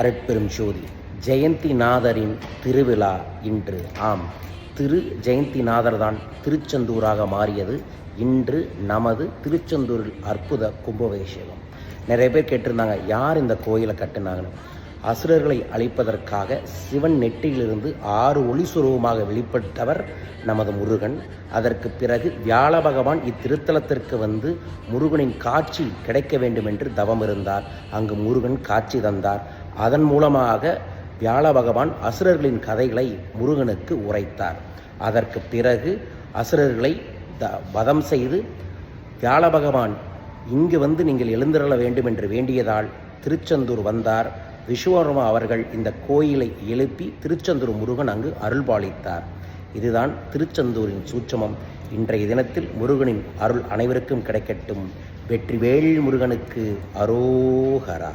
அருட்பெரும் ஜோதி ஜெயந்திநாதரின் திருவிழா இன்று. ஆம். திரு ஜெயந்திநாதர் தான் திருச்செந்தூராக மாறியது. இன்று நமது திருச்செந்தூரில் அற்புத கும்பாபிஷேகம் நிறைய பேர் கேட்டிருந்தாங்க யார் இந்த கோயிலை கட்டினாங்கன்னு. அசுரர்களை அழிப்பதற்காக சிவன் நெற்றியிலிருந்து ஆறு ஒளி சுரூபமாக வெளிப்பட்டவர் நமது முருகன். அதற்கு பிறகு வியாழ பகவான் இத்திருத்தலத்திற்கு வந்து முருகனின் காட்சி கிடைக்க வேண்டும் என்று தவம் இருந்தார். அங்கு முருகன் காட்சி தந்தார். அதன் மூலமாக வியாழ பகவான் அசுரர்களின் கதைகளை முருகனுக்கு உரைத்தார். அதற்கு பிறகு அசுரர்களை த வதம் செய்து வியாழ பகவான் இங்கு வந்து நீங்கள் எழுந்திரள வேண்டும் என்று வேண்டியதால் திருச்செந்தூர் வந்தார். விஸ்வகர்மா அவர்கள் இந்த கோயிலை எழுப்பி திருச்செந்தூர் முருகன் அங்கு அருள்பாலித்தார். இதுதான் திருச்செந்தூரின் சூட்சமம். இன்றைய தினத்தில் முருகனின் அருள் அனைவருக்கும் கிடைக்கட்டும். வெற்றிவேல் முருகனுக்கு அரோகரா.